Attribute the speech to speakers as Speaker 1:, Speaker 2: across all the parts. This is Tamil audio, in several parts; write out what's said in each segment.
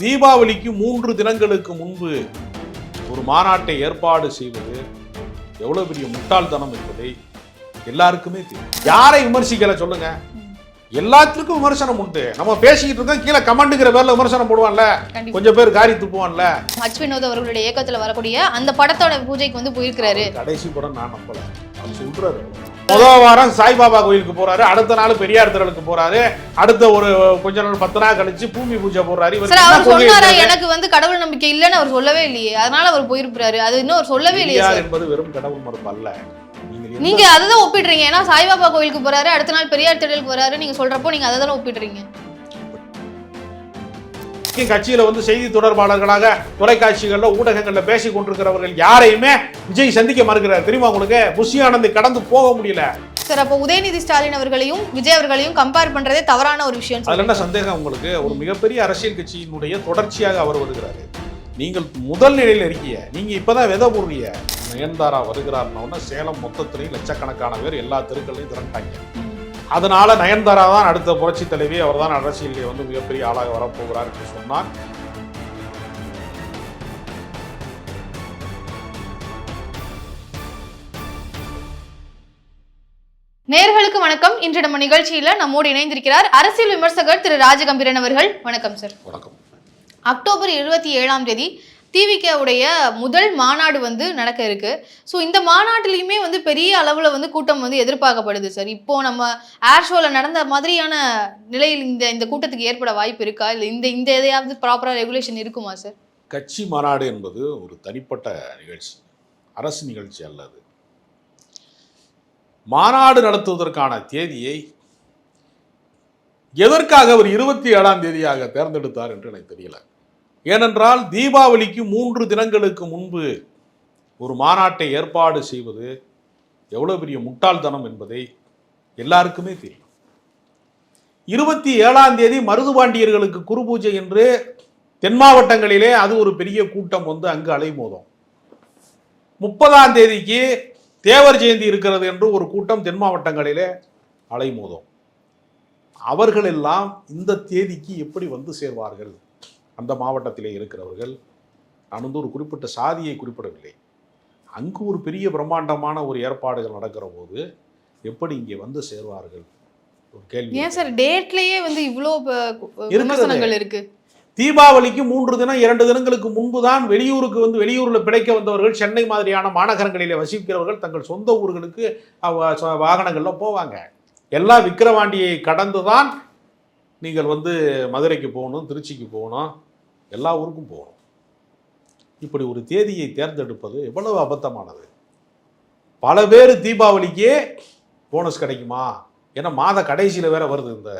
Speaker 1: தீபாவளிக்கு மூன்று தினங்களுக்கு முன்பு ஒரு மாநாட்டை ஏற்பாடு செய்வது எவ்வளவு பெரிய முட்டாள்தனம் என்பதை எல்லாருக்குமே தெரியும். யாரை விமர்சிக்கல சொல்லுங்க? எல்லாத்துக்கும் விமர்சனம் உண்டு. நம்ம பேசிக்கிட்டு இருக்கோம் கீழே கமெண்ட்ங்கிற பேர்ல விமர்சனம் போடுவான்ல. கொஞ்சம் பேர் காரி துப்புவான்ல.
Speaker 2: ஹச் வினோத் அவர்களுடைய இயக்கத்துல வரக்கூடிய அந்த படத்தோட பூஜைக்கு வந்து போயிருக்கிறாரு.
Speaker 1: கடைசி படம் நான் நம்பல. அவர் சொல்றாரு. முதல் வாரம் சாய்பாபா கோயிலுக்கு போறாரு. அடுத்த நாள் பெரியார் திரளுக்கு போறாரு. அடுத்த ஒரு கொஞ்ச நாள் பத்து நாள் கழிச்சு பூமி பூஜை போடுறாரு.
Speaker 2: அவர் சொன்னாரா? எனக்கு வந்து கடவுள் நம்பிக்கை இல்லைன்னு அவர் சொல்லவே இல்லையே. அதனால அவர் போயிருப்பாரு அது இன்னும் அவர் சொல்லவே இல்லையே
Speaker 1: என்பது வெறும் கடவுள் மறுப்பு அல்ல. நீங்க
Speaker 2: அதை தான் ஒப்பிடுறீங்க. ஏன்னா சாய்பாபா கோயிலுக்கு போறாரு அடுத்த நாள் பெரியார் திடலுக்கு வராரு நீங்க சொல்றப்போ நீங்க அதை தானே ஒப்பிடுறீங்க?
Speaker 1: கட்சியில வந்து செய்தி தொடர்பாளர்களாக தொலைக்காட்சிகள்ல ஊடகங்கள்ல பேசி கொண்டிருக்கிறவர்கள் யாரையுமே விஜய் சந்திக்க மறுக்கிறார். தெரியுமா உங்களுக்கு? புஷி ஆனந்த் கடந்து போக முடியல.
Speaker 2: சார் அப்போ உதயநிதி ஸ்டாலின் அவர்களையும் விஜய் அவர்களையும் கம்பேர் பண்றதே தவறான ஒரு விஷயம்
Speaker 1: அதுல என்ன சந்தேகம் உங்களுக்கு? ஒரு மிகப்பெரிய அரசியல் கட்சியினுடைய தொடர்ச்சியாக அவர் வருகிறாரு. நீங்கள் முதல் நிலையில் இருக்கீங்க. நீங்க இப்பதான் விதை போடுறீங்க. நயன்தாரா வருகிறார்னு சேலம் மொத்தத்திலையும் லட்சக்கணக்கான பேர் எல்லா தெருக்களையும் திரண்டாங்க. அதனால நயன்தாரா தான் அடுத்த புரட்சி தலைவி. அவர் தான் அரசியலில் வந்து மிகப்பெரிய ஆளாக வரப்போகிறார் என்று சொன்னார்.
Speaker 2: நேர்களுக்கு வணக்கம். இன்று நம்ம நிகழ்ச்சியில நம்மோடு இணைந்திருக்கிறார் அரசியல் விமர்சகர் திரு ராஜகம்பீரன் அவர்கள். வணக்கம் சார்
Speaker 1: வணக்கம்.
Speaker 2: அக்டோபர் இருபத்தி ஏழாம் தேதி டிவிகேவுடைய முதல் மாநாடு வந்து நடக்க இருக்கு. ஸோ இந்த மாநாட்டிலையுமே வந்து பெரிய அளவில் வந்து கூட்டம் வந்து எதிர்பார்க்கப்படுது சார் இப்போ நம்ம ஏர் ஷோவில் நடந்த மாதிரியான நிலையில் இந்த இந்த கூட்டத்துக்கு ஏற்பட வாய்ப்பு இருக்கா? இல்லை இந்த இந்த எதையாவது ப்ராப்பராக ரெகுலேஷன் இருக்குமா சார்
Speaker 1: கட்சி மாநாடு என்பது ஒரு தனிப்பட்ட நிகழ்ச்சி. அரசு நிகழ்ச்சி அல்லது மாநாடு நடத்துவதற்கான தேதியை எதற்காக அவர் இருபத்தி ஏழாம் தேதியாக தேர்ந்தெடுத்தார் என்று எனக்கு தெரியல. ஏனென்றால் தீபாவளிக்கு மூன்று தினங்களுக்கு முன்பு ஒரு மாநாட்டை ஏற்பாடு செய்வது எவ்வளோ பெரிய முட்டாள்தனம் என்பதை எல்லாருக்குமே தெரியும். இருபத்தி ஏழாம் தேதி மருதுபாண்டியர்களுக்கு குரு பூஜை என்று தென் மாவட்டங்களிலே அது ஒரு பெரிய கூட்டம் வந்து அங்கு அலைமோதும். முப்பதாம் தேதிக்கு தேவர் ஜெயந்தி இருக்கிறது என்று ஒரு கூட்டம் தென் மாவட்டங்களிலே அலைமோதும். அவர்களெல்லாம் இந்த தேதிக்கு எப்படி வந்து சேர்வார்கள்? அந்த மாவட்டத்திலே இருக்கிறவர்கள் நான் வந்து ஒரு குறிப்பிட்ட சாதியை குறிப்பிடவில்லை. அங்கு ஒரு பெரிய பிரம்மாண்டமான ஒரு ஏற்பாடுகள் நடக்கிற போது எப்படி இங்கே வந்து சேர்வார்கள்? ஒரு கேள்வி.
Speaker 2: ஏன் சார் டேட்லயே வந்து இவ்வளோ விமர்சனங்கள் இருக்கு?
Speaker 1: தீபாவளிக்கு மூன்று தினம் இரண்டு தினங்களுக்கு முன்பு தான் வெளியூருக்கு வந்து வெளியூரில் பிழைக்க வந்தவர்கள் சென்னை மாதிரியான மாநகரங்களிலே வசிக்கிறவர்கள் தங்கள் சொந்த ஊர்களுக்கு வாகனங்கள்ல போவாங்க. எல்லா விக்கிரவாண்டியை கடந்து தான் நீங்கள் வந்து மதுரைக்கு போகணும் திருச்சிக்கு போகணும். எல்லா ஊருக்கும் போகணும். இப்படி ஒரு தேதியை தேர்ந்தெடுப்பது எவ்வளவு அபத்தமானது? பல பேர் தீபாவளிக்கே போனஸ் கிடைக்குமா? ஏன்னா மாத கடைசியில் வேற வருது இந்த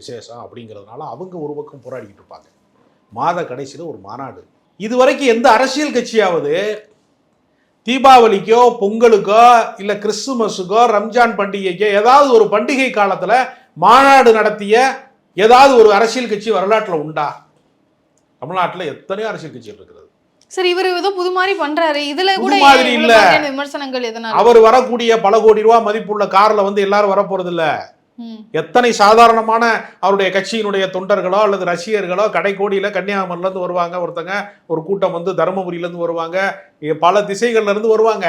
Speaker 1: விசேஷம் அப்படிங்கிறதுனால அவங்க ஒரு பக்கம் போராடிக்கிட்டு இருப்பாங்க. மாத கடைசியில் ஒரு மாநாடு. இதுவரைக்கும் எந்த அரசியல் கட்சியாவது தீபாவளிக்கோ பொங்கலுக்கோ இல்லை கிறிஸ்துமஸுக்கோ ரம்ஜான் பண்டிகைக்கோ ஏதாவது ஒரு பண்டிகை காலத்தில் மாநாடு நடத்திய ஏதாவது ஒரு அரசியல் கட்சி வரலாற்றில் உண்டா? தமிழ்நாட்டில் எத்தனையோ அரசியல் கட்சிகள் இருக்கிறது.
Speaker 2: சார் இவர் ஏதோ புது மாதிரி பண்றாரு. இதுல கூட
Speaker 1: மாதிரி இல்ல.
Speaker 2: விமர்சனங்கள் எதனால?
Speaker 1: அவர் வரக்கூடிய பல கோடி ரூபா மதிப்புள்ள கார்ல வந்து எல்லாரும் வரப்போறது இல்ல. எத்தனை சாதாரணமான அவருடைய கட்சியினுடைய தொண்டர்களோ அல்லது ரசிகர்களோ கடைக்கோடியில கன்னியாகுமரியில இருந்து வருவாங்க. ஒருத்தங்க ஒரு கூட்டம் வந்து தருமபுரியில இருந்து வருவாங்க. பல திசைகள்ல இருந்து வருவாங்க.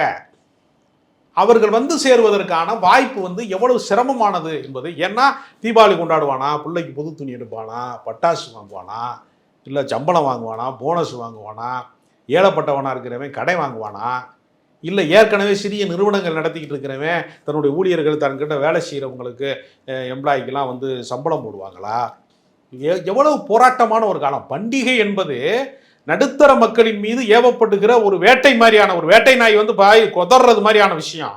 Speaker 1: அவர்கள் வந்து சேருவதற்கான வாய்ப்பு வந்து எவ்வளவு சிரமமானது என்பது ஏன்னா தீபாவளி கொண்டாடுவானா பிள்ளைக்கு புது துணி எடுப்பானா பட்டாசு வாங்குவானா இல்லை சம்பளம் வாங்குவானா போனஸ் வாங்குவானா ஏழப்பட்டவனா இருக்கிறவன் கடை வாங்குவானா இல்லை ஏற்கனவே சிறிய நிறுவனங்கள் நடத்திக்கிட்டு இருக்கிறவன் தன்னுடைய ஊழியர்கள் தன்கிட்ட வேலை செய்கிறவங்களுக்கு எம்ப்ளாய்க்கெலாம் வந்து சம்பளம் போடுவாங்களா? எவ்வளவு போராட்டமான ஒரு காலம். பண்டிகை என்பது நடுத்தர மக்களின் மீது ஏவப்படுகிற ஒரு வேட்டை மாதிரியான ஒரு வேட்டை நாய் வந்து பாய் கொதறது மாதிரியான விஷயம்.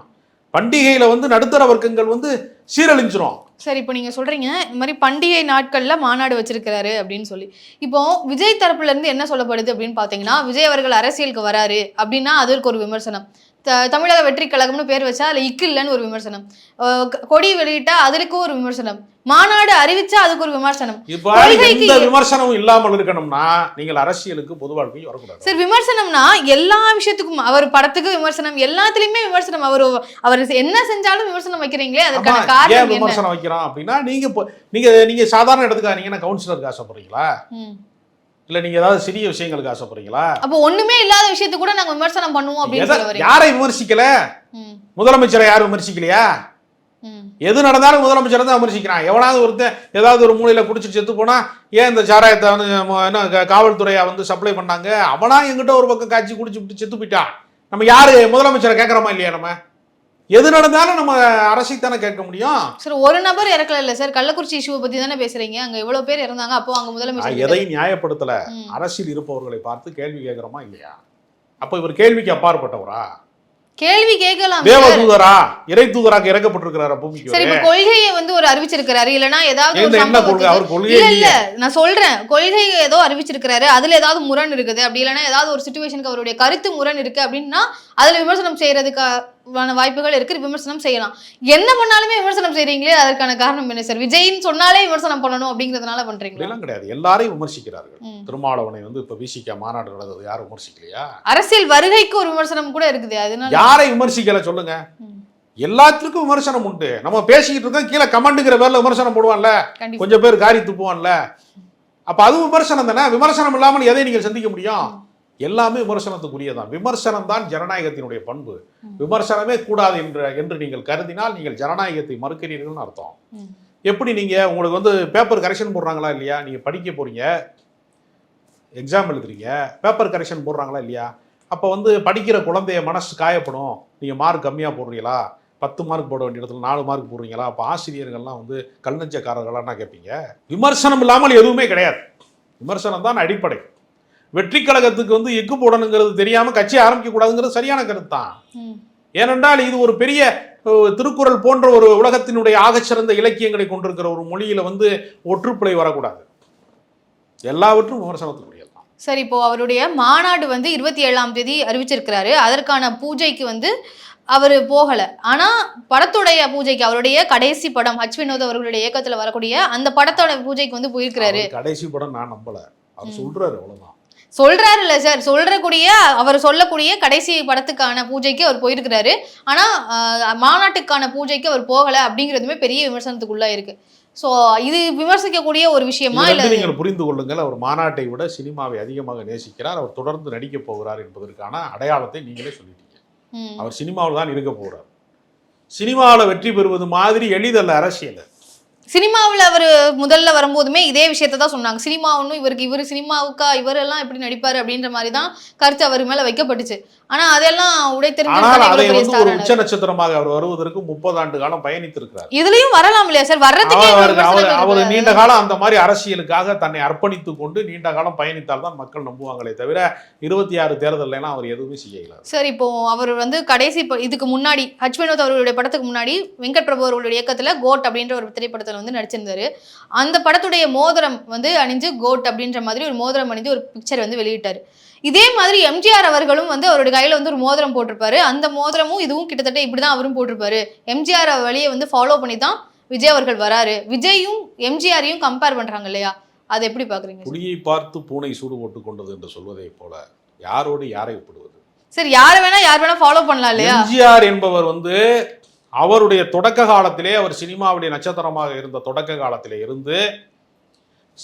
Speaker 1: பண்டிகையில் வந்து நடுத்தர வர்க்கங்கள் வந்து சீரழிஞ்சிரும்.
Speaker 2: சரி இப்போ நீங்க சொல்றீங்க இந்த மாதிரி பண்டிகை நாட்கள்ல மாநாடு வச்சிருக்கிறாரு அப்படின்னு சொல்லி. இப்போ விஜய் தரப்புல இருந்து என்ன சொல்லப்படுது அப்படின்னு பாத்தீங்கன்னா விஜய் அவர்கள் அரசியலுக்கு வராரு அப்படின்னா அதற்கு ஒரு விமர்சனம். தமிழக வெற்றி கழகம்னு பேர் வச்சா அதுல இக்கு இல்லைன்னு ஒரு விமர்சனம். கொடி வெளியிட்டா அதுக்கு ஒரு விமர்சனம். மாநாடு அறிவிச்சா அதுக்கு ஒரு விமர்சனம்.
Speaker 1: எந்த விமர்சனமும் இல்லாமல் இருக்கணும்னா நீங்கள் அரசியலுக்கு பொது வரக்கூடாது
Speaker 2: சார் விமர்சனம்னா எல்லா விஷயத்துக்கும் அவர் படத்துக்கு விமர்சனம் எல்லாத்துலயுமே விமர்சனம். அவர் அவர் என்ன செஞ்சாலும் விமர்சனம் வைக்கிறீங்களே
Speaker 1: ஏன்
Speaker 2: காரணம்
Speaker 1: விமர்சனம் வைக்கிறோம் அப்படின்னா நீங்க நீங்க நீங்க சாதாரண எடுத்துக்காதீங்கன்னா கவுன்சிலருக்கு ஆசைப்படுறீங்களா. இல்ல நீங்க ஏதாவது சிறிய விஷயங்களுக்கு ஆசைப்படுறீங்களா?
Speaker 2: அப்போ ஒண்ணுமே இல்லாத விஷயத்தை கூட நாங்க விமர்சனம் பண்ணுவோம் அப்படின்னு
Speaker 1: யாரை விமர்சிக்கல? முதலமைச்சரை யாரும் விமர்சிக்கலையா. எது நடந்தாலும் முதலமைச்சரை தான் விமர்சிக்கிறான். எவனாவது ஒருத்தன் ஏதாவது ஒரு மூலையில குடிச்சிட்டு செத்து போனா ஏன் இந்த சாராயத்தை வந்து என்ன காவல்துறையா வந்து சப்ளை பண்ணாங்க? அவனா எங்கிட்ட ஒரு பக்கம் காய்ச்சி குடிச்சு விட்டு செத்து போயிட்டான். நம்ம யாரு? முதலமைச்சரை கேட்கறோமா இல்லையா நம்ம? எது நடந்தாலும் நம்ம அரசை தானே கேட்க முடியும்.
Speaker 2: சார் ஒரு நபர் இறக்கல இல்ல சார்? கள்ளக்குறிச்சி இஷ்யூவை பத்தி தானே பேசுறீங்க? அங்க எவ்வளவு பேர் இறந்தாங்க அப்போ அங்க முதலமைச்சர்
Speaker 1: எதையும் நியாயப்படுத்தல. அரசியல் இருப்பவர்களை பார்த்து கேள்வி கேட்கிறோமா இல்லையா? அப்ப இவர் கேள்விக்கு அப்பாற்பட்டவரா?
Speaker 2: கேள்வி கேட்கலாம்
Speaker 1: தேவ. தூதரா இறை தூதராக இறக்கப்பட்டிருக்கிறாரா பூமிக்கு
Speaker 2: சரி இப்ப? கொள்கையை வந்து ஒரு அறிவிச்சிருக்கிறாரு. இல்லனா ஏதாவது
Speaker 1: என்ன கொள்கை? அவர் கொள்கையே
Speaker 2: இல்ல நான் சொல்றேன். கொள்கை ஏதோ அறிவிச்சிருக்கிறாரு. அதுல ஏதாவது முரண் இருக்குது. அப்படி இல்லைன்னா ஏதாவது ஒரு சுச்சுவேஷனுக்கு அவருடைய கருத்து முரண் இருக்கு அப்படின்னா அதுல விமர்சனம் செய்யறதுக்கான வாய்ப்புகள் இருக்கு விமர்சனம் செய்யலாம். என்ன பண்ணாலுமே விமர்சனம் செய்றீங்களே அதற்கான காரணம் என்ன சார்? விஜய்னு சொன்னாலே விமர்சனம் பண்ணணும் அப்படிங்கறதுனால பண்றீங்களா?
Speaker 1: அப்படிலாம் கிடையாது. எல்லாரையும் விமர்சிக்கிறார்கள். திருமாவளவனை வந்து இப்ப விசிக மாநாடு நடந்தது யாரும் விமர்சிக்கலையா?
Speaker 2: அரசியல் வருகைக்கு ஒரு விமர்சனம் கூட இருக்குது அதனால
Speaker 1: யாரை விமர்சிக்கல சொல்லுங்க. எல்லாத்துக்கும் விமர்சனம் உண்டு. நம்ம பேசிக்கிட்டு இருக்கோம் கீழே கமெண்ட்ங்கிற பேர்ல விமர்சனம் போடுவான்ல? கொஞ்சம் பேர் காரி துப்புவான்ல? அப்ப அது விமர்சனம் தானே? விமர்சனம் இல்லாமல் எதை நீங்கள் சந்திக்க முடியும்? எல்லாமே விமர்சனத்துக்குரியதான் விமர்சனம் தான் ஜனநாயகத்தினுடைய பண்பு. விமர்சனமே கூடாது என்று என்று நீங்கள் கருதினால் நீங்கள் ஜனநாயகத்தை மறுக்கிறீர்கள்னு அர்த்தம். எப்படி நீங்க உங்களுக்கு வந்து பேப்பர் கரெக்ஷன் போடுறாங்களா இல்லையா? நீங்க படிக்க போறீங்க. எக்ஸாம் எழுதுறீங்க. பேப்பர் கரெக்ஷன் போடுறாங்களா இல்லையா? அப்போ வந்து படிக்கிற குழந்தைய மனசு காயப்படும். நீங்கள் மார்க் கம்மியாக போடுறீங்களா? பத்து மார்க் போட வேண்டிய இடத்துல நாலு மார்க் போடுறீங்களா? அப்போ ஆசிரியர்கள்லாம் வந்து கல்நெஞ்சக்காரர்களான்னா கேட்பீங்க. விமர்சனம் இல்லாமல் எதுவுமே கிடையாது. விமர்சனம் தான் அடிப்படை. வெற்றி கழகத்துக்கு வந்து எக்கு போடணுங்கிறது தெரியாம கட்சி ஆரம்பிக்க கூடாதுங்கிறது சரியான கருத்து தான். ஏனென்றால் இது ஒரு பெரிய திருக்குறள் போன்ற ஒரு உலகத்தினுடைய ஆகச்சிறந்த இலக்கியங்களை கொண்டிருக்கிற ஒரு மொழியில வந்து ஒற்றுப்பிழை வரக்கூடாது. எல்லாவற்றும் விமர்சனத்துக்குரியது தான்.
Speaker 2: சரி இப்போ அவருடைய மாநாடு வந்து இருபத்தி ஏழாம் தேதி அறிவிச்சிருக்கிறாரு. அதற்கான பூஜைக்கு வந்து அவர் போகல. ஆனா படத்துடைய பூஜைக்கு அவருடைய கடைசி படம் ஹச் வினோத் அவர்களுடைய இயக்கத்துல வரக்கூடிய அந்த படத்தோட பூஜைக்கு வந்து போயிருக்கிறாரு.
Speaker 1: கடைசி படம் நான் நம்பல. அவர் சொல்றாரு அவ்வளவுதான்.
Speaker 2: சொல்றாரு இல்ல சார் சொல்றக்கூடிய அவர் சொல்லக்கூடிய கடைசி படத்துக்கான பூஜைக்கு அவர் போயிருக்கிறாரு. ஆனா மாநாட்டுக்கான பூஜைக்கு அவர் போகல அப்படிங்கிறதுமே பெரிய விமர்சனத்துக்குள்ள இருக்கு. சோ இது விமர்சிக்கக்கூடிய ஒரு விஷயமா இல்ல
Speaker 1: நீங்கள் புரிந்து கொள்ளுங்கள் அவர் மாநாட்டை விட சினிமாவை அதிகமாக நேசிக்கிறார் அவர் தொடர்ந்து நடிக்க போகிறார் என்பதற்கான அடையாளத்தை நீங்களே சொல்லிட்டீங்க. அவர் சினிமாவில் தான் இருக்க போகிறார் சினிமாவில் வெற்றி பெறுவது மாதிரி எளிதல்ல அரசியல்.
Speaker 2: சினிமாவில் அவர் முதல்ல வரும்போதுமே இதே விஷயத்தை தான் சொன்னாங்க. சினிமா ஒன்றும் இவருக்கு இவர் சினிமாவுக்கா இவரெல்லாம் எப்படி நடிப்பாரு அப்படின்ற மாதிரி தான் கருத்து அவர் மேல வைக்கப்பட்டுச்சு. ஆனா அதெல்லாம் உடை
Speaker 1: ஆனால்
Speaker 2: தெரிஞ்சு
Speaker 1: உச்ச நட்சத்திரமாக அவர் வருவதற்கு முப்பது ஆண்டு காலம் பயணித்திருக்கிறார்.
Speaker 2: இதுலயும் வரலாம் இல்லையா சார்? வர்றதுக்கே
Speaker 1: அவர். நீண்ட காலம் அந்த மாதிரி அரசியலுக்காக தன்னை அர்ப்பணித்துக் கொண்டு நீண்ட காலம் பயணித்தால் தான் மக்கள் நம்புவாங்களே தவிர இருபத்தி ஆறு தேர்தல்லாம் அவர் எதுவுமே செய்யல.
Speaker 2: சார் இப்போ அவர் வந்து கடைசி இதுக்கு முன்னாடி ஹச் வினோத் அவர்களுடைய படத்துக்கு முன்னாடி வெங்கட் பிரபு அவர்களுடைய இயக்கத்துல கோட் அப்படின்ற ஒரு திரைப்படத்துல வந்து நடிச்சிருந்தாரு. அந்த படத்துடைய மோதிரம் வந்து அணிஞ்சு கோட் அப்படின்ற மாதிரி ஒரு மோதிரம் அணிஞ்சு ஒரு பிக்சர் வந்து வெளியிட்டாரு. இதே மாதிரி எம்ஜிஆர் அவர்களும் வந்து அவருடைய கையில வந்து ஒரு மோதிரம் போட்டிருப்பாரு. அந்த மோதிரமும் இதுவும் கிட்டத்தட்ட இப்படிதான் அவரும் போட்டிருப்பாரு. எம்ஜிஆர் வழியை வந்து ஃபாலோ பண்ணி தான் விஜய் அவர்கள் வராரு. விஜயும் எம்ஜிஆரையும் கம்பேர் பண்றாங்க இல்லையா? அதை எப்படி பாக்குறீங்க?
Speaker 1: புலியை பார்த்து பூனை சூடு போட்டுக் கொண்டது என்று சொல்வதைப் போல யாரோடு யாரை ஒப்பிடுவது?
Speaker 2: சார் யாரை வேணா யார் வேணா ஃபாலோ பண்ணலாம் இல்லையா?
Speaker 1: எம்ஜிஆர் என்பவர் வந்து அவருடைய தொடக்க காலத்திலே அவர் சினிமாவுடைய நட்சத்திரமாக இருந்த தொடக்க காலத்திலே இருந்து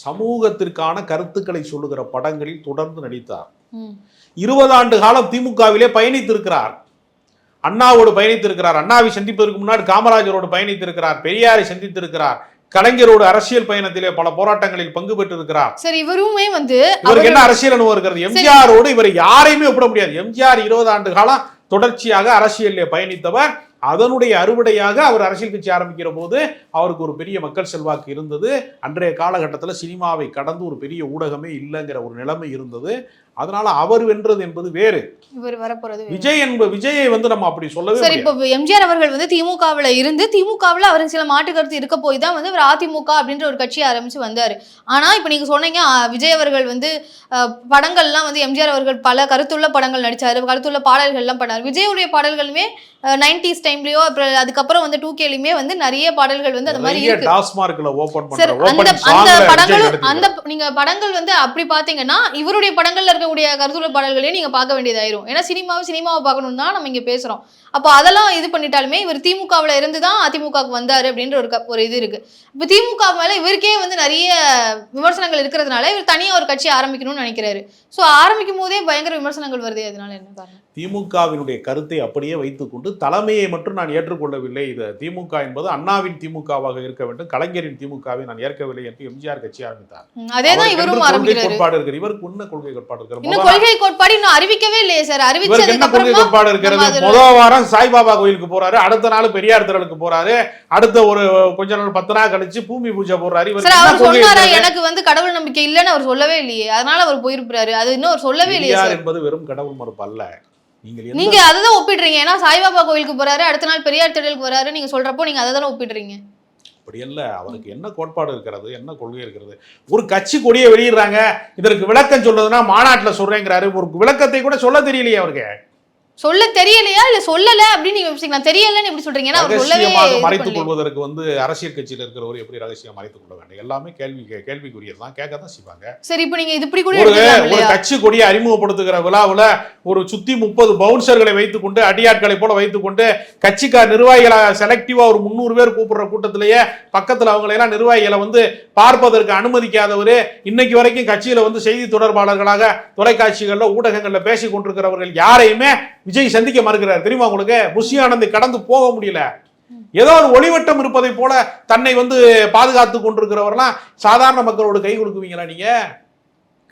Speaker 1: சமூகத்திற்கான கருத்துக்களை சொல்லுகிற படங்களில் தொடர்ந்து நடித்தார். இருபது ஆண்டு காலம் திமுகவிலே பயணித்திருக்கிறார். அண்ணாவோடு பயணித்திருக்கிறார். அண்ணாவை சந்திப்பதற்கு முன்னாடி காமராஜரோடு பயணித்திருக்கிறார். பெரியாரை சந்தித்திருக்கிறார். கலைஞரோடு அரசியல் பயணத்திலே பல போராட்டங்களில் பங்கு பெற்றிருக்கிறார்.
Speaker 2: சார் இவருமே வந்து
Speaker 1: இவருக்கு என்ன அரசியல் அனுபவம் இருக்கிறது? எம்ஜிஆரோடு இவரை யாரையுமே ஒப்பிட முடியாது. எம்ஜிஆர் இருபது ஆண்டு காலம் தொடர்ச்சியாக அரசியலில் பயணித்தவர். அதனுடைய அறுவடையாக அவர் அரசியல் கட்சி ஆரம்பிக்கிற போது அவருக்கு ஒரு பெரிய மக்கள் செல்வாக்கு இருந்தது. அன்றைய காலகட்டத்தில் சினிமாவை கடந்து ஒரு பெரிய ஊடகமே இல்லைங்கிற ஒரு நிலைமை இருந்தது. அதனால அவர் வென்றது என்பது வேறு.
Speaker 2: இவர் வரப்போறது.
Speaker 1: விஜய் என்ப விஜயை வந்து நம்ம அப்படி சொல்லவே
Speaker 2: சார் இப்போ எம்ஜிஆர் அவர்கள் வந்து திமுகவுல இருந்து திமுகவுல அவர் சில மாற்று கருத்து இருக்க போய் தான் வந்து அவர் அதிமுக அப்படின்ற ஒரு கட்சி ஆரம்பிச்சு வந்தாரு. ஆனா இப்போ நீங்க சொன்னீங்க விஜய் அவர்கள் வந்து படங்கள்லாம் வந்து எம்ஜிஆர் அவர்கள் பல கருத்துள்ள படங்கள் நடிச்சாரு கருத்துள்ள பாடல்கள் எல்லாம் பண்ணாரு. விஜயுடைய பாடல்களுமே நைன்டிஸ் டைம்லயோ அப்புறம் அதுக்கப்புறம் வந்து டூ கேலியுமே வந்து நிறைய பாடல்கள் வந்து அந்த மாதிரி இருக்கு.
Speaker 1: டாஸ்மார்க்ல ஓபன் பண்ற
Speaker 2: அந்த அந்த படங்களும் அந்த நீங்க படங்கள் வந்து அப்படி பாத்தீங்கன்னா இவருடைய படங்கள்ல இருக்கக்கூடிய கருத்துள்ள பாடல்களையும் நீங்க பார்க்க வேண்டியதாயிரும். ஏன்னா சினிமாவை சினிமாவை பார்க்கணும் தான் நம்ம இங்க பேசுறோம். அப்போ அதெல்லாம் இது பண்ணிட்டாலுமே இவர் திமுகவுல இருந்து தான் அதிமுகவுக்கு வந்தாரு அப்படின்ற ஒரு ஒரு இது இருக்கு. இப்போ திமுக மேல இவருக்கே வந்து நிறைய விமர்சனங்கள் இருக்கிறதுனால இவர் தனியா ஒரு கட்சி ஆரம்பிக்கணும்னு நினைக்கிறாரு. ஸோ ஆரம்பிக்கும் போதே பயங்கர விமர்சனங்கள் வருது அதனால என்ன காரணம்?
Speaker 1: திமுகவினுடைய கருத்தை அப்படியே வைத்துக்கொண்டு தலைமையை மட்டும் நான் ஏற்றுக்கொள்ளவில்லை. இது திமுக என்பது அண்ணாவின் திமுகவாக இருக்க வேண்டும். கலைஞரின் திமுகவை நான் ஏற்கவில்லை என்று எம்ஜிஆர் கட்சி ஆரம்பித்தார்.
Speaker 2: அதே தான்
Speaker 1: அவருக்கு
Speaker 2: இவரும்
Speaker 1: கோட்பாடு இருக்கிற இவருக்கு என்ன கொள்கை கோட்பாடு
Speaker 2: இன்னும்
Speaker 1: முதல்
Speaker 2: கொள்கை கோட்பாடு இன்னும் அறிவிக்கவே இல்லையே சார். அறிவிச்சதுக்கு
Speaker 1: கொள்கை கோட்பாடு இருக்கிறது? முதல் வாரம் சாய்பாபா கோயிலுக்கு போறாரு. அடுத்த நாள் பெரியார் திரளுக்கு போறாரு. அடுத்த ஒரு கொஞ்ச நாள் பத்து நாள் கழிச்சு பூமி பூஜை போடுறாரு?
Speaker 2: எனக்கு வந்து கடவுள் நம்பிக்கை இல்லைன்னு அவர் சொல்லவே இல்லையே. அதனால அவர் போயிருப்பாரு அது இன்னும் அவர் சொல்லவே இல்லையே
Speaker 1: என்பது வெறும் கடவுள் மறுப்பு அல்ல.
Speaker 2: நீங்க அதை தான் ஒப்பிடுறீங்க. ஏன்னா சாய்பாபா கோயிலுக்கு போறாரு அடுத்த நாள் பெரியார் திடலுக்கு வராரு நீங்க சொல்றப்போ நீங்க அதை தானே ஒப்பிடுறீங்க.
Speaker 1: அப்படி அல்ல அவருக்கு என்ன கோட்பாடு இருக்கிறது? என்ன கொள்கை இருக்கிறது? ஒரு கட்சி கொடியை வெளியிடுறாங்க. இதற்கு விளக்கம் சொல்றதுன்னா மாநாட்டுல சொல்றேங்கிறாரு. ஒரு விளக்கத்தை கூட சொல்ல தெரியலையே அவருக்கு.
Speaker 2: சொல்ல தெரியலையா? இல்ல சொல்லல அப்படின்னு நீங்க யோசிக்கலாம் தெரியலன்னு எப்படி சொல்றீங்க? ஏன்னா அவர் சொல்லவே
Speaker 1: மறைத்துக். கொள்வதற்கு வந்து அரசியல் கட்சியில் இருக்கிறவர் எப்படி ரகசியம் மறைத்துக் கொள்ள வேண்டும்? எல்லாமே கேள்வி கேள்விக்குரியது தான். கேட்க தான் செய்வாங்க.
Speaker 2: சரி இப்போ நீங்க இது இப்படி கூட
Speaker 1: ஒரு கட்சி கொடியை அறிமுகப்படுத்துகிற விழாவுல ஒரு சுத்தி முப்பது பவுன்சர்களை வைத்துக்கொண்டு அடியாட்களை போல வைத்துக்கொண்டு கட்சிக்கார் நிர்வாகிகளை செலக்டிவா ஒரு முந்நூறு பேர் கூப்பிடுற கூட்டத்திலேயே பக்கத்துல அவங்களை எல்லாம் நிர்வாகிகளை வந்து பார்ப்பதற்கு அனுமதிக்காதவர் இன்னைக்கு வரைக்கும் கட்சியில வந்து செய்தி தொடர்பாளர்களாக தொலைக்காட்சிகள்ல ஊடகங்கள்ல பேசி கொண்டிருக்கிறவர்கள் யாரையுமே விஜய் சந்திக்க மறுக்கிறார். தெரியுமா உங்களுக்கு? புஷி ஆனந்தை கடந்து போக முடியல. ஏதோ ஒரு ஒளிவட்டம் இருப்பதை போல தன்னை வந்து பாதுகாத்து கொண்டிருக்கிறவர்லாம் சாதாரண மக்களோட கை கொடுக்குவீங்களா நீங்க?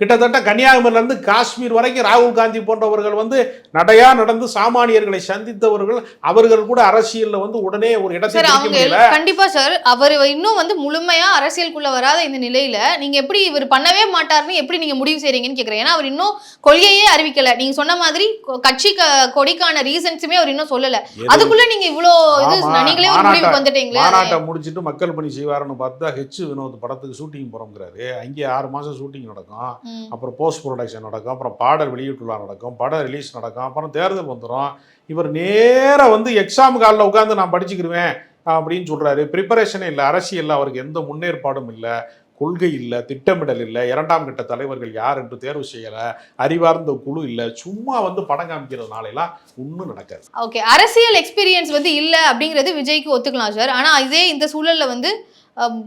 Speaker 1: கிட்டத்தட்ட கன்னியாகுமரியில இருந்து காஷ்மீர் வரைக்கும் ராகுல் காந்தி போன்றவர்கள் வந்து நடையா நடந்து சாமானியர்களை சந்தித்தவர்கள் அவர்கள் கூட அரசியல்ல வந்து உடனே ஒரு இடத்தை
Speaker 2: சார்
Speaker 1: பிடிக்க
Speaker 2: அவங்க
Speaker 1: முடியல.
Speaker 2: எல்லாம் கண்டிப்பா சார் அவர் இன்னும் வந்து முழுமையா அரசியலுக்குள்ள வராத இந்த நிலையில நீங்க எப்படி இவர் பண்ணவே மாட்டாருன்னு எப்படி நீங்க முடிவு செய்றீங்கன்னு கேக்குறேன். ஏன்னா அவர் இன்னும் கொள்கையே அறிவிக்கல. நீங்க சொன்ன மாதிரி கட்சி கொடிக்கான ரீசன்ஸுமே அவர் இன்னும் சொல்லல. அதுக்குள்ள நீங்க இவ்வளோ இது நீங்களே ஒரு முடிவுக்கு வந்துட்டீங்களே.
Speaker 1: மாநாட்டை முடிச்சிட்டு மக்கள் பணி செய்வாருன்னு பார்த்தா ஹெச் வினோத் படத்துக்கு ஷூட்டிங் போறோங்கிறாரு அங்கே ஆறு மாசம் ஷூட்டிங் நடக்கும். அப்புறம் போஸ்ட் ப்ரொடக்ஷன் நடக்கும் அப்புறம் பாடல் வெளியீட்டு விழா நடக்கும் படம் ரிலீஸ் நடக்கும் அப்புறம் தேர்தல் வந்துடும் இவர் நேரா வந்து எக்ஸாம் காலில் உட்காந்து நான் படிச்சுக்கிருவேன் அப்படின்னு சொல்றாரு. ப்ரிப்பரேஷனே இல்லை அரசியல்ல அவருக்கு எந்த முன்னேற்பாடும் இல்லை கொள்கை இல்லை திட்டமிடல் இல்லை இரண்டாம் கட்ட தலைவர்கள் யார் என்று தேர்வு செய்யலை அறிவார்ந்த குழு இல்லை சும்மா வந்து படம் காமிக்கிறதுனாலலாம் ஒன்றும் நடக்காது.
Speaker 2: ஓகே அரசியல் எக்ஸ்பீரியன்ஸ் வந்து இல்ல அப்படிங்கிறது விஜய்க்கு ஒத்துக்கலாம் சார் ஆனா இதே இந்த சூழல்ல வந்து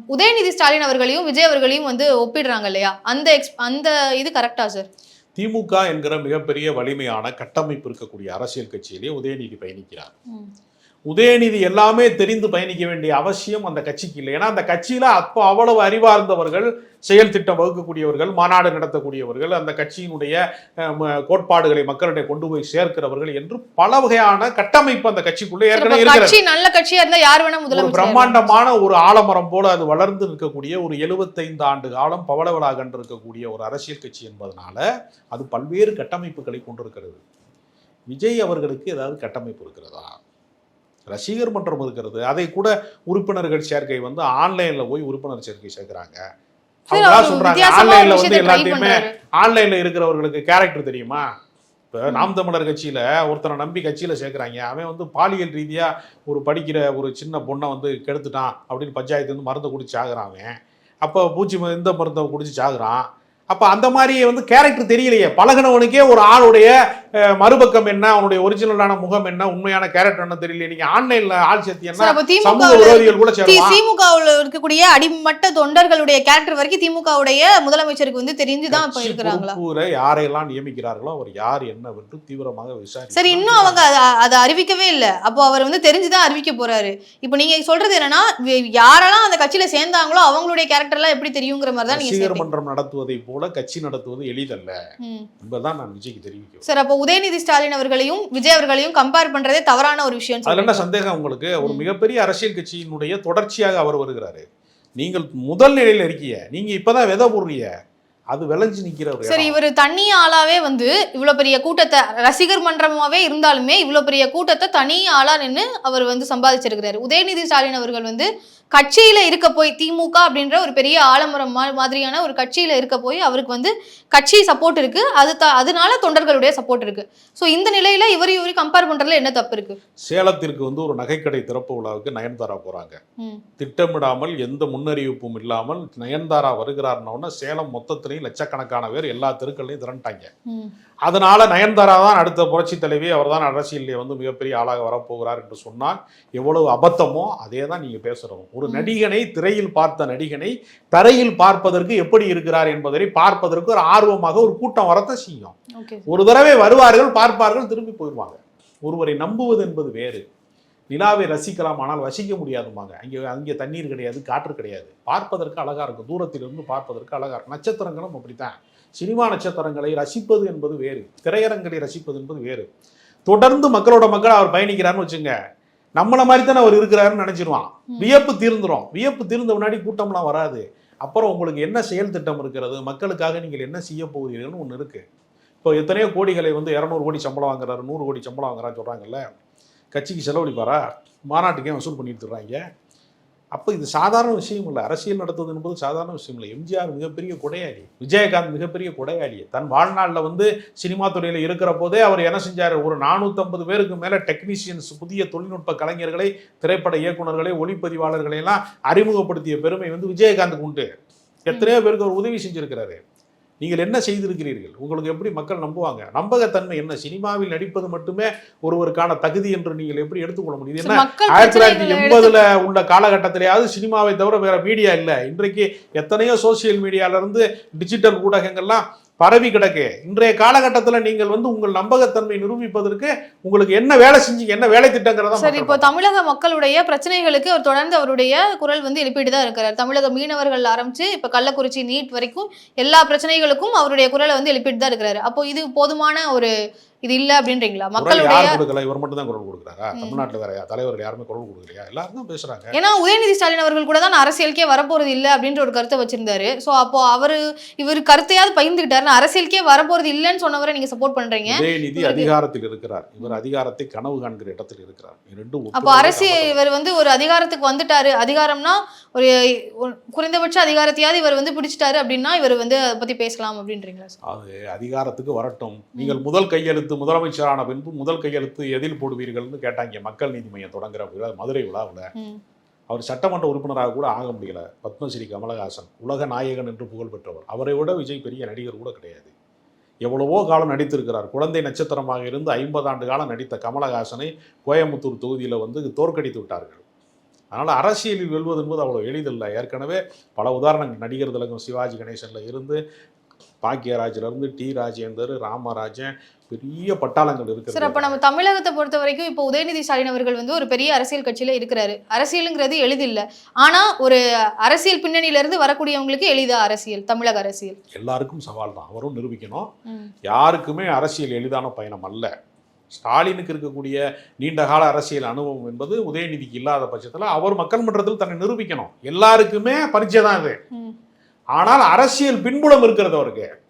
Speaker 2: உதயநிதி ஸ்டாலின் அவர்களையும் விஜய் அவர்களையும் வந்து ஒப்பிடுறாங்க இல்லையா? அந்த எக்ஸ் அந்த இது கரெக்டா சார்
Speaker 1: திமுக என்கிற மிகப்பெரிய வலிமையான கட்டமைப்பு இருக்கக்கூடிய அரசியல் கட்சியிலே உதயநிதி பயணிக்கிறார். உதயநிதி எல்லாமே தெரிந்து பயணிக்க வேண்டிய அவசியம் அந்த கட்சிக்கு இல்லை. ஏன்னா அந்த கட்சியில அப்போ அவ்வளவு அறிவார்ந்தவர்கள் செயல் திட்டம் வகுக்கக்கூடியவர்கள் மாநாடு நடத்தக்கூடியவர்கள் அந்த கட்சியினுடைய கோட்பாடுகளை மக்களிடையே கொண்டு போய் சேர்க்கிறவர்கள் என்று பல வகையான கட்டமைப்பு அந்த கட்சிக்குள்ளே ஏற்கனவே இருக்கிறது.
Speaker 2: நல்ல கட்சியா இருந்தா யார் வேணா முதலமைச்சர்
Speaker 1: பிரம்மாண்டமான ஒரு ஆலமரம் போல அது வளர்ந்து நிற்கக்கூடிய ஒரு 75 ஆண்டு காலம் பவளவிழா கண்டிருக்கக்கூடிய ஒரு அரசியல் கட்சி என்பதனால அது பல்வேறு கட்டமைப்புகளை கொண்டிருக்கிறது. விஜய் அவர்களுக்கு ஏதாவது கட்டமைப்பு இருக்கிறதா? ரசிகர் மன்றம் இருக்கிறது. அதை கூட உறுப்பினர்கள் சேர்க்கை வந்து ஆன்லைன்ல போய் உறுப்பினர் சேர்க்கை சேர்க்கிறாங்க.
Speaker 2: சார்,
Speaker 1: அவங்க சொல்றாங்க ஆன்லைன்ல வந்து எல்லாத்தையுமே. ஆன்லைன்ல இருக்கிறவர்களுக்கு கேரக்டர் தெரியுமா? இப்போ நாம் தமிழர் கட்சியில ஒருத்தரை நம்பி கட்சியில சேர்க்குறாங்க. அவன் வந்து பாலியல் ரீதியா ஒரு படிக்கிற ஒரு சின்ன பொண்ணை வந்து கெடுத்துட்டான் அப்படின்னு பஞ்சாயத்து வந்து மருந்தை குடிச்சு சாகுறான் அவன். அப்போ பூச்சி இந்த மருந்தை குடிச்சு சாகுறான். அப்போ அந்த மாதிரி வந்து கேரக்டர் தெரியலையே. பழகுனவனுக்கே ஒரு ஆளுடைய மறுபக்கம் என்ன அவனுடைய ஒரிஜினலான முகம் என்ன உண்மையான கேரக்டர் என்ன தெரியல நீங்க ஆன்லைன்ல ஆள் சேர்த்தீங்கன்னா
Speaker 2: சார், அப்ப திமுக
Speaker 1: சமூக விரோதிகள் கூட சேருவான்
Speaker 2: திமுகவுல இருக்கக்கூடிய அடிமட்ட தொண்டர்களுடைய கேரக்டர் வரைக்கும் திமுகவுடைய முதலமைச்சருக்கு வந்து தெரிஞ்சுதான் இப்ப
Speaker 1: பொறுப்புல யாரையெல்லாம் நியமிக்கிறார்களோ அவர் யார் என்னவென்று தீவிரமாக விசாரித்து
Speaker 2: சரி இன்னும் அவங்க அத- அறிவிக்கவே இல்ல. அப்போ அவர் வந்து தெரிஞ்சுதான் அறிவிக்க போறாரு. இப்போ நீங்க சொல்றது என்னன்னா யாரெல்லாம் அந்த கட்சியில சேர்ந்தாங்களோ அவங்களுடைய கேரக்டர் எல்லாம் எப்படி தெரியுங்கிற மாதிரி தான் நீங்க.
Speaker 1: மன்றம் நடத்துவதை போல கட்சி நடத்துவது எளிதல்ல. என்பதுதான் நான் விஜய்க்கு தெரிவிக்கிறேன்
Speaker 2: சார் அப்போ உதயநிதி ஸ்டாலின் அவர்களையும் விஜய் அவர்களையும் கம்பேர் பண்றதே தவறான ஒரு விஷயம்
Speaker 1: அதுல என்ன சந்தேகம் உங்களுக்கு. ஒரு. மிகப்பெரிய அரசியல் கட்சியினுடைய தொடர்ச்சியாக அவர் வருகிறாரு. நீங்கள் முதல் நிலையில இருக்கீங்க. நீங்க இப்பதான் விதை போடுறீங்க அது விளைஞ்சு நிக்கிற ஒரு
Speaker 2: சரி. இவர் தனி ஆளாவே வந்து இவ்வளவு பெரிய கூட்டத்தை ரசிகர் மன்றமாவே இருந்தாலுமே இவ்வளவு பெரிய கூட்டத்தை தனி ஆளா நின்னு அவர் வந்து சம்பாதிச்சிருக்கிறாரு. உதயநிதி ஸ்டாலின் அவர்கள் வந்து கட்சியில இருக்க போய் திமுக அப்படின்ற ஒரு பெரிய ஆலமரம் மாதிரியான ஒரு கட்சியில இருக்க போய் அவருக்கு வந்து கட்சி சப்போர்ட் இருக்கு. அது த- அதனால தொண்டர்களுடைய சப்போர்ட் இருக்கு. ஸோ இந்த நிலையில இவர் இவரையும் கம்பேர் பண்றதுல என்ன தப்பு இருக்கு?
Speaker 1: சேலத்திற்கு வந்து ஒரு நகைக்கடை திறப்பு விழாவுக்கு நயன்தாரா போறாங்க. திட்டமிடாமல் எந்த முன்னறிவிப்பும் இல்லாமல் நயன்தாரா வருகிறார்னோன்னா சேலம் மொத்தத்திலையும் லட்சக்கணக்கான பேர் எல்லா தெருக்கள்லையும் திரண்டாங்க. அதனால நயன்தாரா தான் அடுத்த புரட்சி தலைவி. அவர் தான் அரசியலில் வந்து மிகப்பெரிய ஆளாக வரப்போகிறார் என்று சொன்னால் எவ்வளவு அபத்தமோ அதே தான் நீங்க பேசுறோம் ஒரு. நடிகனை திரையில் பார்த்த நடிகனை தரையில் பார்ப்பதற்கு எப்படி இருக்கிறார் என்பதை பார்ப்பதற்கு ஒரு ஆர்வமாக ஒரு கூட்டம் வரத்த செய்யும். ஒரு தடவை வருவார்கள் பார்ப்பார்கள் திரும்பி போயிடுவாங்க ஒருவரை நம்புவது என்பது வேறு. நிலாவை ரசிக்கலாம் ஆனால் வசிக்க முடியாதுமாங்க அங்கே அங்கே தண்ணீர் கிடையாது காற்று கிடையாது. பார்ப்பதற்கு அழகா இருக்கும். தூரத்திலிருந்து பார்ப்பதற்கு அழகா இருக்கும். நட்சத்திரங்களும் அப்படித்தான். சினிமா நட்சத்திரங்களை ரசிப்பது என்பது வேறு. திரையரங்களை ரசிப்பது என்பது வேறு. தொடர்ந்து மக்களோட மக்கள் அவர் பயணிக்கிறார்னு வச்சுங்க நம்மள மாதிரி தானே அவர் இருக்கிறாருன்னு நினைச்சிருவான். வியப்பு தீர்ந்துரும். வியப்பு தீர்ந்த முன்னாடி கூட்டம்லாம் வராது. அப்புறம் உங்களுக்கு என்ன செயல் திட்டம் இருக்கிறது? மக்களுக்காக நீங்கள் என்ன செய்ய போகிறீர்கள்னு ஒன்று இருக்கு. இப்போ எத்தனையோ கோடிகளை வந்து இரநூறு கோடி சம்பளம் வாங்குறாரு நூறு கோடி சம்பளம் வாங்குறான்னு சொல்றாங்கல்ல. கட்சிக்கு செலவழிப்பாரா? மாநாட்டுக்கே வசூல் பண்ணிட்டு அப்போ இது சாதாரண விஷயம் இல்லை. அரசியல் நடத்துவது என்பது சாதாரண விஷயம் இல்லை. எம்ஜிஆர் மிகப்பெரிய கொடையாளி விஜயகாந்த் மிகப்பெரிய கொடையாளி. தன் வாழ்நாளில் வந்து சினிமா துறையில் இருக்கிற போதே அவர் என்ன செஞ்சார்? ஒரு நானூற்றம்பது பேருக்கு மேலே டெக்னீஷியன்ஸ் புதிய தொழில்நுட்ப கலைஞர்களை திரைப்பட இயக்குனர்களை ஒளிப்பதிவாளர்களை எல்லாம் அறிமுகப்படுத்திய பெருமை வந்து விஜயகாந்துக்கு உண்டு. எத்தனையோ பேருக்கு அவர் உதவி செஞ்சிருக்கிறாரு. நீங்கள் என்ன செய்திருக்கிறீர்கள்? உங்களுக்கு எப்படி மக்கள் நம்புவாங்க? நம்பகத்தன்மை என்ன? சினிமாவில் நடிப்பது மட்டுமே ஒருவருக்கான தகுதி என்று நீங்கள் எப்படி எடுத்துக்கொள்ள
Speaker 2: So,
Speaker 1: என்ன? ஆயிரத்தி தொள்ளாயிரத்தி எண்பதுல உள்ள காலகட்டத்திலேயாவது சினிமாவை தவிர வேற மீடியா இல்லை. இன்றைக்கு எத்தனையோ சோசியல் மீடியால இருந்து டிஜிட்டல் ஊடகங்கள்லாம் பரவி கிடக்கு. இன்றைய காலகட்டத்தில் நீங்கள் வந்து உங்கள் நம்பகத்தன்மை நிரூபிப்பதற்கு உங்களுக்கு என்ன வேலை செஞ்சீங்க என்ன வேலை திட்டங்கிறதா
Speaker 2: சரி இப்போ தமிழக மக்களுடைய பிரச்சனைகளுக்கு அவர் தொடர்ந்து அவருடைய குரல் வந்து எழுப்பிட்டு தான் இருக்கிறார். தமிழக மீனவர்கள் ஆரம்பிச்சு இப்ப கள்ளக்குறிச்சி நீட் வரைக்கும் எல்லா பிரச்சனைகளுக்கும் அவருடைய குரலை வந்து எழுப்பிட்டு தான் இருக்கிறாரு. அப்போ இது போதுமான ஒரு இது இல்ல அப்படின்றீங்களா? மக்களுடைய
Speaker 1: கொடுக்கல? இவர் மட்டும் தான் குரல் கொடுக்குறாரா. தமிழ்நாட்டுல வேற தலைவர்கள் யாருமே குரல் கொடுக்கலையா? எல்லாரும் தான் பேசுறாங்க.
Speaker 2: ஏன்னா உதயநிதி ஸ்டாலின் அவர்கள் கூட தான் அரசியலுக்கே வரப்போறது இல்ல அப்படின்ற ஒரு கருத்தை வச்சிருந்தாரு. சோ அப்போ அவரு இவர் கருத்தையாவது பகிர்ந்துக்கிட்டாரு நான் அரசியலுக்கே வரப்போறது இல்லைன்னு சொன்னவரை நீங்க சப்போர்ட் பண்றீங்க.
Speaker 1: உதயநிதி அதிகாரத்தில் இருக்கிறார். இவர் அதிகாரத்தை கனவு காண்கிற இடத்தில் இருக்கிறார். இரண்டும்
Speaker 2: அப்போ அரசியல். இவர் வந்து ஒரு அதிகாரத்துக்கு வந்துட்டாரு. அதிகாரம்னா ஒரு குறைந்தபட்ச அதிகாரத்தையாவது இவர் வந்து பிடிச்சிட்டாரு அப்படின்னா இவர் வந்து அதை பத்தி பேசலாம் அப்படின்றீங்களா
Speaker 1: அது அதிகாரத்துக்கு வரட்டும். நீங்கள் முதல் கையெழுத்து முதலமைச்சரான பின்பு முதல் கையெழுத்து எதில் போடுவீர்கள்னு கேட்டாங்க. மக்கள் நீதி மையம் தொடங்குற விழா மதுரை விழாவில். அவர் சட்டமன்ற உறுப்பினராக கூட ஆக முடியல. பத்மஸ்ரீ கமலஹாசன் உலக நாயகன் என்று புகழ் பெற்றவர். அவரை விட விஜய் பெரிய நடிகர் கூட கிடையாது. எவ்வளவோ காலம் நடித்திருக்கிறார். குழந்தை நட்சத்திரமாக இருந்து ஐம்பது ஆண்டு காலம் நடித்த கமலஹாசனை கோயம்புத்தூர் தொகுதியில் வந்து தோற்கடித்து விட்டார்கள். அதனால் அரசியலில் வெல்வது என்பது அவ்வளோ எளிதில்லை. ஏற்கனவே பல உதாரணங்கள். நடிகர் திலகம் சிவாஜி கணேசனில் இருந்து பாக்கியராஜ்ல இருந்து டி ராஜேந்தர் ராமராஜன் பெரிய பட்டாளங்கள்
Speaker 2: சார்
Speaker 1: இருக்கிறது
Speaker 2: அப்ப நம்ம தமிழகத்தை பொறுத்த வரைக்கும் இப்போ உதயநிதி ஸ்டாலின் அவர்கள் வந்து ஒரு பெரிய அரசியல் கட்சியில இருக்கிறாரு. அரசியலுங்கிறது எளிதில்ல. ஆனா ஒரு அரசியல் பின்னணியில இருந்து வரக்கூடியவங்களுக்கு எளிதா அரசியல் தமிழக அரசியல்?
Speaker 1: எல்லாருக்கும் சவால் தான். அவரும் நிரூபிக்கணும். யாருக்குமே அரசியல் எளிதான பயணம் அல்ல. ஸ்டாலினுக்கு இருக்கக்கூடிய நீண்ட கால அரசியல் அனுபவம் என்பது உதயநிதிக்கு இல்லாத பட்சத்தில் அவர் மக்கள் மன்றத்தில் தன்னை நிரூபிக்கணும். எல்லாருக்குமே பரிச்சயம் தான் இது. ஆனால் அரசியல் பின்புலம் இருக்கிறது அவருக்கு.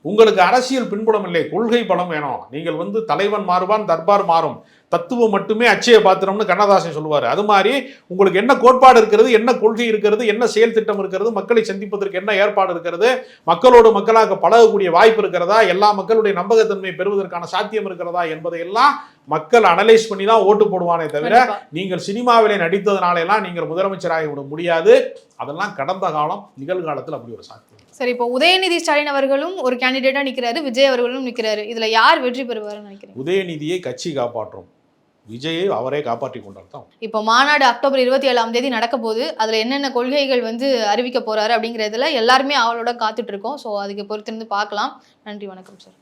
Speaker 1: உங்களுக்கு அரசியல் பின்புலம் இல்லை கொள்கை பலம் வேணும். நீங்கள் வந்து தலைவன் மாறுவான் தர்பார் மாறும். தத்துவம் மட்டுமே அச்சய பாத்திரம்னு கண்ணதாசன் சொல்லுவார். அது மாதிரி உங்களுக்கு என்ன கோட்பாடு இருக்கிறது என்ன கொள்கை இருக்கிறது என்ன செயல் திட்டம் இருக்கிறது மக்களை சந்திப்பதற்கு என்ன ஏற்பாடு இருக்கிறது மக்களோடு மக்களாக பழகக்கூடிய வாய்ப்பு இருக்கிறதா எல்லா மக்களுடைய நம்பகத்தன்மை பெறுவதற்கான சாத்தியம் இருக்கிறதா என்பதையெல்லாம் மக்கள் அனலைஸ் பண்ணி தான் ஓட்டு போடுவானே தவிர. நீங்கள் சினிமாவிலே நடித்ததுனால எல்லாம் நீங்கள் முதலமைச்சராகி விட முடியாது. அதெல்லாம் கடந்த காலம் நிகழ்காலத்தில் அப்படி ஒரு சாத்தியம்.
Speaker 2: சரி இப்போ உதயநிதி ஸ்டாலின் அவர்களும் ஒரு கேண்டிடேட்டா நிக்கிறாரு விஜய் அவர்களும் நிக்கிறாரு. இதுல யார் வெற்றி பெறுவாருன்னு நினைக்கிறீங்க?
Speaker 1: உதயநிதியை கட்சி காப்பாற்றும். விஜயை அவரே காப்பாற்றி கொண்டார் தான்.
Speaker 2: இப்போ மாநாடு அக்டோபர் இருபத்தி ஏழாம் தேதி நடக்க போகுது அதுல என்னென்ன கொள்கைகள் வந்து அறிவிக்க போறாரு அப்படிங்கிறதுல எல்லாருமே அவளோட காத்துட்டு இருக்கோம். ஸோ அதுக்கு பொறுத்திருந்து பார்க்கலாம். நன்றி வணக்கம் சார்.